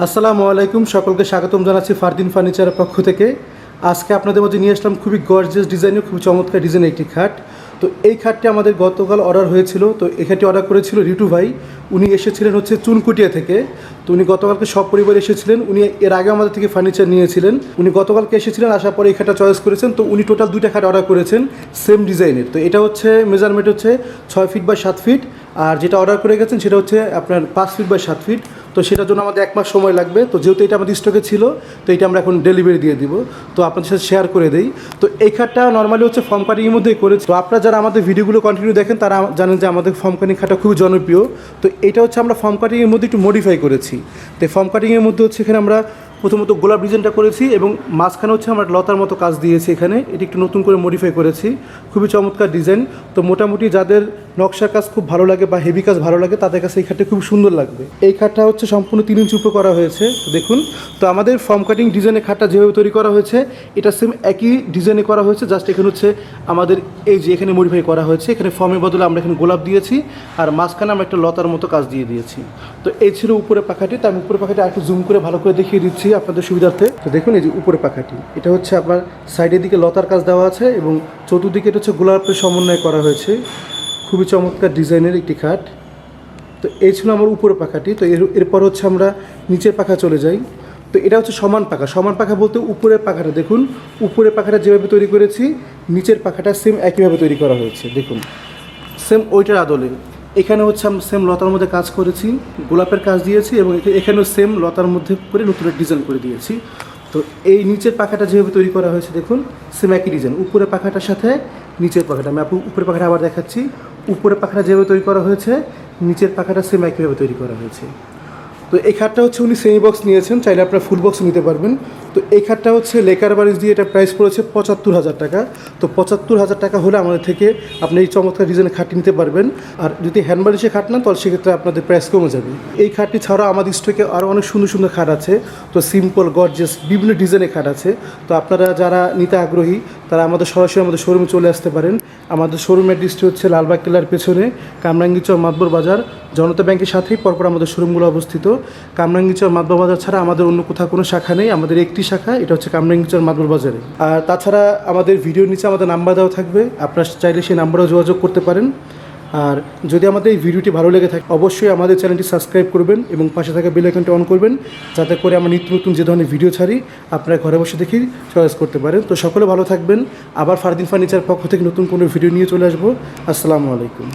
আসসালামু আলাইকুম, সকলকে স্বাগতম জানাচ্ছি ফারদিন ফার্নিচারের পক্ষ থেকে। আজকে আপনাদের মধ্যে নিয়ে আসলাম খুবই গর্জিয়াস ডিজাইনের খুবই চমৎকার ডিজাইন একটি খাট। তো এই খাটটি আমাদের গতকাল অর্ডার হয়েছিল, তো এই খাটটি অর্ডার করেছিল রিটু ভাই। উনি এসেছিলেন হচ্ছে চুনকুটিয়া থেকে। তো উনি গতকালকে সব পরিবার এসেছিলেন, উনি এর আগে আমাদের থেকে ফার্নিচার নিয়েছিলেন। উনি গতকালকে এসেছিলেন, আসার পরে এই খাটটা চয়েস করেছেন, তো উনি টোটাল দুইটা খাট অর্ডার করেছেন সেম ডিজাইনের তো এটা হচ্ছে মেজারমেন্ট হচ্ছে ছয় ফিট বা সাত ফিট আর যেটা অর্ডার করে গেছেন সেটা হচ্ছে আপনার পাঁচ ফিট বা সাত ফিট তো সেটার জন্য আমাদের এক মাস সময় লাগবে। তো যেহেতু এটা আমাদের স্টকে ছিল, তো এটা আমরা এখন ডেলিভারি দিয়ে দিব। তো আপনাদের সাথে শেয়ার করে দিই। তো এই খাটটা নর্মালি হচ্ছে ফর্ম কাটিংয়ের মধ্যেই করেছি। তো আপনারা যারা আমাদের ভিডিওগুলো কন্টিনিউ দেখেন, তারা জানেন যে আমাদের ফর্ম কাটিং খাটটা খুবই জনপ্রিয়। তো এটা হচ্ছে আমরা ফর্ম কাটিংয়ের মধ্যে একটু মডিফাই করেছি। তো ফর্ম কাটিংয়ের মধ্যে হচ্ছে এখানে আমরা প্রথমত গোলাপ ডিজাইনটা করেছি এবং মাঝখানে হচ্ছে আমরা লতার মতো কাজ দিয়েছি এখানে। এটি একটু নতুন করে মডিফাই করেছি। খুবই চমৎকার ডিজাইন তো মোটামুটি যাদের নকশার কাজ খুব ভালো লাগে বা হেভি কাজ ভালো লাগে, তাদের কাছে এই খাটটা খুব সুন্দর লাগবে। এই খাটটা হচ্ছে সম্পূর্ণ তিন ইঞ্চি উপরে করা হয়েছে। দেখুন, তো আমাদের ফর্ম কাটিং ডিজাইনের খাটটা যেভাবে তৈরি করা হয়েছে, এটা সেম একই ডিজাইনে করা হয়েছে। জাস্ট এখানে হচ্ছে আমাদের এই যে এখানে মডিফাই করা হয়েছে, এখানে ফর্মের বদলে আমরা এখানে গোলাপ দিয়েছি আর মাঝখানে আমরা একটা লতার মতো কাজ দিয়ে দিয়েছি। তো এই ছিল উপরে পাখাটি। তার উপরে পাখাটি একটু জুম করে ভালো করে দেখিয়ে দিচ্ছি। আপনাদের সুবিধার্থে। তো দেখুন এই যে উপরে পাখাটি, এটা হচ্ছে আপনার সাইডের দিকে লতার কাজ দেওয়া আছে এবং চতুর্দিকে এটা হচ্ছে গোলাপের সমন্বয় করা হয়েছে। খুবই চমৎকার ডিজাইনের একটি খাট। তো এই ছিল আমার উপরে পাখাটি, তো এর, এরপর হচ্ছে আমরা নিচের পাখা চলে যাই। তো এটা হচ্ছে সমান পাখা সমান পাখা বলতে উপরের পাখাটা দেখুন, উপরের পাখাটা যেভাবে তৈরি করেছি, নিচের পাখাটা সেম একইভাবে তৈরি করা হয়েছে, দেখুন। সেম ওইটার আদলে। এখানে হচ্ছে আমি সেম লতার মধ্যে কাজ করেছি, গোলাপের কাজ দিয়েছি এবং এখা- এখানেও সেম লতার মধ্যে করে নতুন ডিজাইন করে দিয়েছি। তো এই নিচের পাখাটা যেভাবে তৈরি করা হয়েছে দেখুন সেম একই ডিজাইন উপরে পাখাটার সাথে নিচের পাখাটা, আমি আপনি উপরে পাখাটা আবার দেখাচ্ছি। উপরে পাখাটা যেভাবে তৈরি করা হয়েছে, নিচের পাখাটা সেম একইভাবে তৈরি করা হয়েছে। তো এই খাটটা হচ্ছে উনি সেমি বক্স নিয়েছেন, চাইলে আপনারা ফুল বক্স নিতে পারবেন। তো এই খাটটা হচ্ছে লেকার বারিশ দিয়ে এটা প্রাইস পড়েছে পঁচাত্তর হাজার টাকা। তো পঁচাত্তর হাজার টাকা হলে আমাদের থেকে আপনি এই চমৎকার ডিজাইনের খাটটি নিতে পারবেন। আর যদি হ্যান্ড বারিশে খাট নেন, তাহলে সেক্ষেত্রে আপনাদের প্রাইস কমে যাবে। এই খাটটি ছাড়াও আমাদের স্টকে আরও অনেক সুন্দর সুন্দর খাট আছে। তো সিম্পল গর্জেস বিভিন্ন ডিজাইনের খাট আছে। তো আপনারা যারা নিতে আগ্রহী তারা আমাদের সরাসরি আমাদের শোরুমে চলে আসতে পারেন। আমাদের শোরুম অ্যাড্রেসটি হচ্ছে লালবাগ কেল্লার পেছনে, কামরাঙ্গিচর মাতবর বাজার। জনতা ব্যাংকের সাথেই পরপর আমাদের শোরুমগুলো অবস্থিত। কামরাঙ্গিচর মাতবর বাজার ছাড়া আমাদের অন্য কোথাও কোনো শাখা নেই। আমাদের একটি শাখা, এটা হচ্ছে কামরাঙ্গিচর মাতবর বাজারে। আর তাছাড়া আমাদের ভিডিওর নিচে আমাদের নাম্বার দেওয়া থাকবে। আপনারা চাইলে সেই নাম্বারেও যোগাযোগ করতে পারেন। আর যদি আমাদের এই ভিডিওটি ভালো লেগে থাকে, অবশ্যই আমাদের চ্যানেলটি সাবস্ক্রাইব করবেন এবং পাশে থাকা বেল আইকনটি অন করবেন, যাতে করে আমরা নিত্য নতুন যে ধরনের ভিডিও ছাড়ি, আপনারা ঘরে বসে দেখি চয়েস করতে পারেন। তো সকলে ভালো থাকবেন। আবার ফারদিন ফার্নিচার পক্ষ থেকে নতুন কোনো ভিডিও নিয়ে চলে আসব। আসসালামু আলাইকুম।